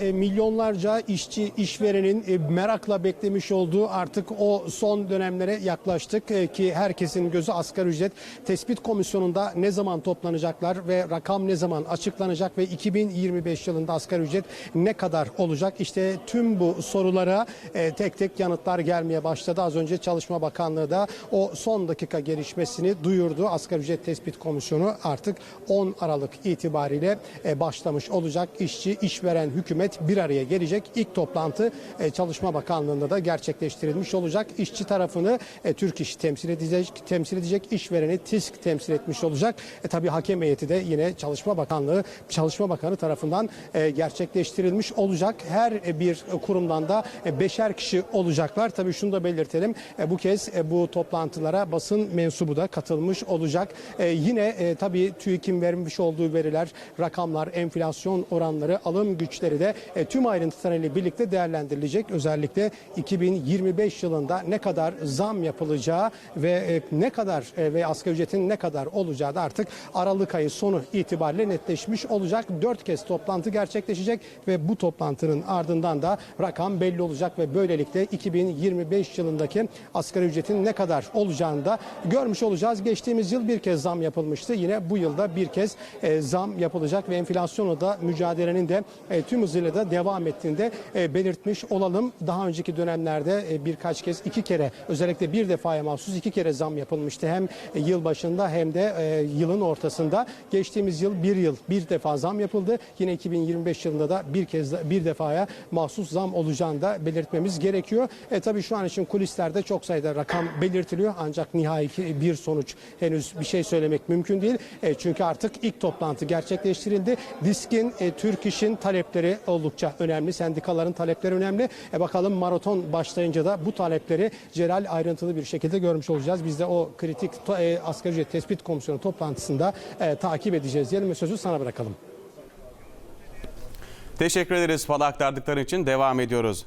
E, Milyonlarca işçi, işverenin e, merakla beklemiş olduğu artık o son dönemlere yaklaştık E, ki herkesin gözü asgari ücret tespit komisyonunda ne zaman toplanacaklar ve rakam ne zaman açıklanacak ve 2025 yılında asgari ücret ne kadar olacak? İşte tüm bu sorulara tek tek yanıtlar gelmeye başladı. Az önce Çalışma Bakanlığı da o son dakika gelişmesini duyurdu. Asgari ücret tespit komisyonu artık 10 Aralık itibariyle başlamış olacak. İşçi, işveren, hükümet bir araya gelecek. İlk toplantı e, Çalışma Bakanlığı'nda da gerçekleştirilmiş olacak. İşçi tarafını e, Türk İş temsil edecek, temsil edecek. işvereni TİSK temsil etmiş olacak. E, tabii hakem heyeti de yine Çalışma Bakanlığı, Çalışma Bakanı tarafından e, gerçekleştirilmiş olacak. Her e, bir kurumdan da beşer kişi olacaklar. Tabii şunu da belirtelim. E, bu kez e, bu toplantılara basın mensubu da katılmış olacak. E, yine e, tabii TÜİK'in vermiş olduğu veriler, rakamlar, enflasyon oranları, alım güçleri de e, tüm ayrıntılarıyla birlikte değerlendirilecek. Özellikle 2025 yılında ne kadar zam yapılacağı ve e, ne kadar e, ve asgari ücretin ne kadar olacağı da artık Aralık ayı sonu itibariyle netleşmiş olacak. Dört kez toplantı gerçekleşecek ve bu toplantının ardından da rakam belli olacak ve böylelikle 2025 yılındaki asgari ücretin ne kadar olacağını da görmüş olacağız. Geçtiğimiz yıl bir kez zam yapılmıştı. Yine bu yılda bir kez e, zam yapılacak ve enflasyonla da mücadelenin de e, tüm hızıyla da devam ettiğinde e, belirtmiş olalım. Daha önceki dönemlerde e, birkaç kez iki kere özellikle bir defaya mahsus iki kere zam yapılmıştı. Hem e, yıl başında hem de yılın ortasında. Geçtiğimiz yıl bir yıl bir defa zam yapıldı. Yine 2025 yılında da bir kez de- bir defaya mahsus zam olacağını da belirtmemiz gerekiyor. E, tabii şu an için kulislerde çok sayıda rakam belirtiliyor ancak nihai bir sonuç henüz bir şey söylemek mümkün değil. E, çünkü artık ilk toplantı gerçekleştirildi. Disk'in, e, Türk İş'in talepleri oldukça önemli. Sendikaların talepleri önemli. E, bakalım maraton başlayınca da bu talepleri Celal ayrıntılı bir şekilde görmüş olacağız. Biz de o kritik e, asgari ücret tespit komisyonu toplantısında e, takip edeceğiz diyelim ve sözü sana bırakalım. Teşekkür ederiz bana aktardıkları için. Devam ediyoruz.